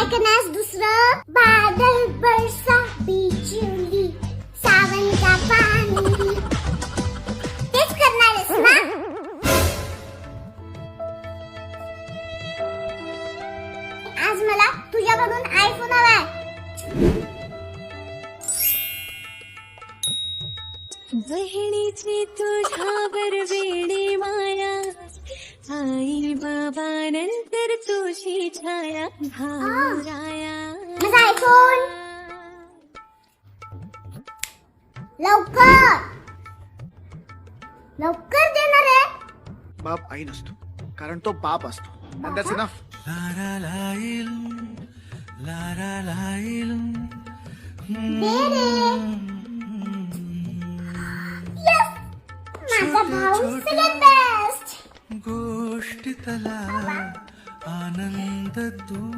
ऐकण्यास दुसरं बादल बरसा बिजुली सावन पाणी तेच करणार आहेस ना आज मला तुझ्याकडून आयफोन हवाय बहिणीची तुझ्यावर वेडी माया. आई बाबा नंतर तुझी छाया माझा आयफोन लवकर. लवकर देणार आहे. बाप आई नसतो कारण तो बाप असतो. And that's enough. They ray. Yes! माझा भाऊ सगळ्यात बेस्ट गोष्टी तला. आनंद तू